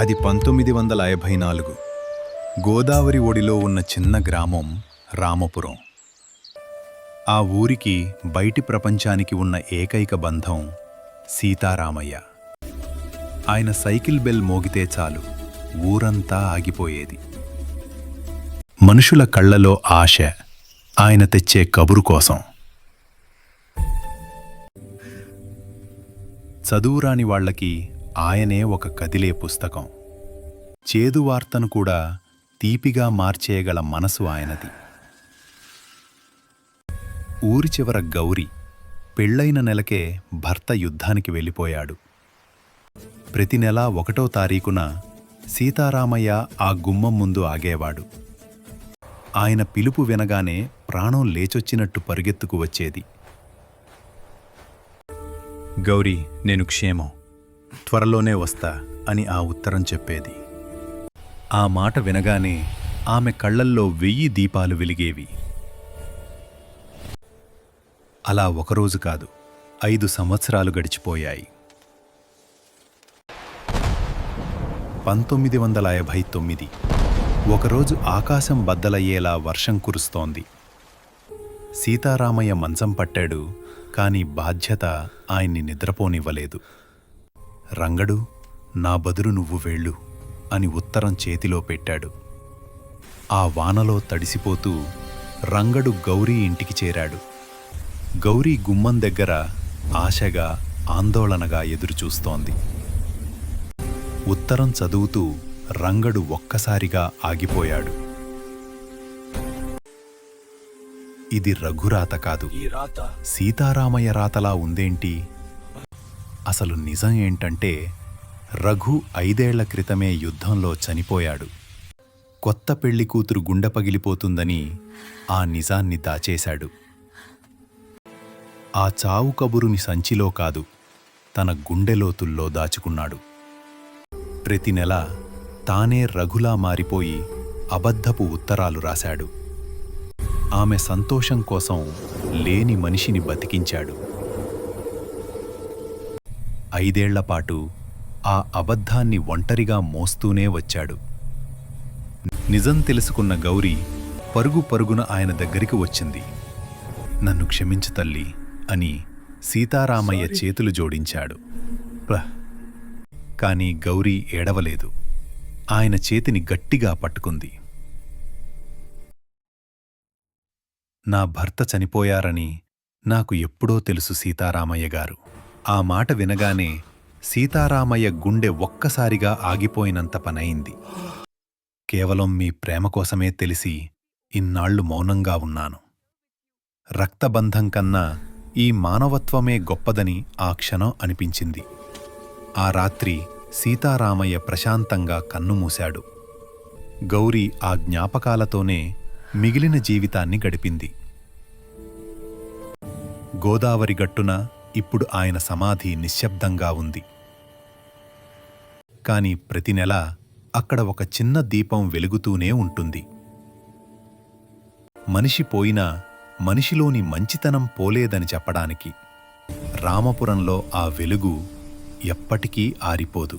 అది పంతొమ్మిది వందల యాభై నాలుగు. గోదావరి ఒడిలో ఉన్న చిన్న గ్రామం రామపురం. ఆ ఊరికి బయటి ప్రపంచానికి ఉన్న ఏకైక బంధం సీతారామయ్య. ఆయన సైకిల్ బెల్ మోగితే చాలు ఊరంతా ఆగిపోయేది. మనుషుల కళ్ళలో ఆశ ఆయన తెచ్చే కబురు కోసం. చదువురాని వాళ్ళకి ఆయనే ఒక కదిలే పుస్తకం. చేదు వార్తను కూడా తీపిగా మార్చేయగల మనసు ఆయనది. ఊరి చివర గౌరీ పెళ్ళైన నెలకే భర్త యుద్ధానికి వెళ్ళిపోయాడు. ప్రతి నెలా ఒకటో తారీఖున సీతారామయ్య ఆ గుమ్మం ముందు ఆగేవాడు. ఆయన పిలుపు వినగానే ప్రాణం లేచొచ్చినట్టు పరుగెత్తుకు వచ్చేది. గౌరీ నేను క్షేమం. త్వరలోనే వస్తా అని ఆ ఉత్తరం చెప్పేది. ఆ మాట వినగానే ఆమె కళ్ళల్లో వెయ్యి దీపాలు వెలిగేవి. అలా ఒకరోజు కాదు ఐదు సంవత్సరాలు గడిచిపోయాయి. పంతొమ్మిది వందల యాభై తొమ్మిది. ఒకరోజు ఆకాశం బద్దలయ్యేలా వర్షం కురుస్తోంది. సీతారామయ్య మంచం పట్టాడు కానీ బాధ్యత ఆయన్ని నిద్రపోనివ్వలేదు. రంగడు నా బదులు నువ్వు వెళ్ళు అని ఉత్తరం చేతిలో పెట్టాడు. ఆ వానలో తడిసిపోతూ రంగడు గౌరీ ఇంటికి చేరాడు. గౌరీ గుమ్మం దగ్గర ఆశగా ఆందోళనగా ఎదురుచూస్తోంది. ఉత్తరం చదువుతూ రంగడు ఒక్కసారిగా ఆగిపోయాడు. ఇది రఘురాత కాదు. ఈ రాత. సీతారామయ్య రాతలా ఉందేంటి? అసలు నిజం ఏంటంటే రఘు ఐదేళ్ళ క్రితమే యుద్ధంలో చనిపోయాడు. కొత్త పెళ్ళి కూతురు గుండె పగిలిపోతుందని ఆ నిజాన్ని దాచేశాడు. ఆ చావు కబురుని సంచిలో కాదు తన గుండెలోతుల్లో దాచుకున్నాడు. ప్రతి నెల తానే రఘులా మారిపోయి అబద్ధపు ఉత్తరాలు రాశాడు. ఆమె సంతోషం కోసం లేని మనిషిని బతికించాడు. ఐదేళ్ళపాటు ఆ అబద్ధాన్ని ఒంటరిగా మోస్తూనే వచ్చాడు. నిజం తెలుసుకున్న గౌరీ పరుగు పరుగున ఆయన దగ్గరికి వచ్చింది. నన్ను క్షమించు తల్లి అని సీతారామయ్య చేతులు జోడించాడు. కాని గౌరీ ఏడవలేదు. ఆయన చేతిని గట్టిగా పట్టుకుంది. నా భర్త చనిపోయారని నాకు ఎప్పుడో తెలుసు సీతారామయ్య గారు. ఆ మాట వినగానే సీతారామయ్య గుండె ఒక్కసారిగా ఆగిపోయినంత పనయింది. కేవలం మీ ప్రేమ కోసమే తెలిసి ఇన్నాళ్ళు మౌనంగా ఉన్నాను. రక్తబంధం కన్నా ఈ మానవత్వమే గొప్పదని ఆ క్షణం అనిపించింది. ఆ రాత్రి సీతారామయ్య ప్రశాంతంగా కన్నుమూశాడు గౌరీ ఆ జ్ఞాపకాలతోనే మిగిలిన జీవితాన్ని గడిపింది. గోదావరి గట్టున ఇప్పుడు ఆయన సమాధి నిశ్శబ్దంగా ఉంది. కాని ప్రతి నెల అక్కడ ఒక చిన్న దీపం వెలుగుతూనే ఉంటుంది. మనిషి పోయినా మనిషిలోని మంచితనం పోలేదని చెప్పడానికి రామపురంలో ఆ వెలుగు ఎప్పటికీ ఆరిపోదు.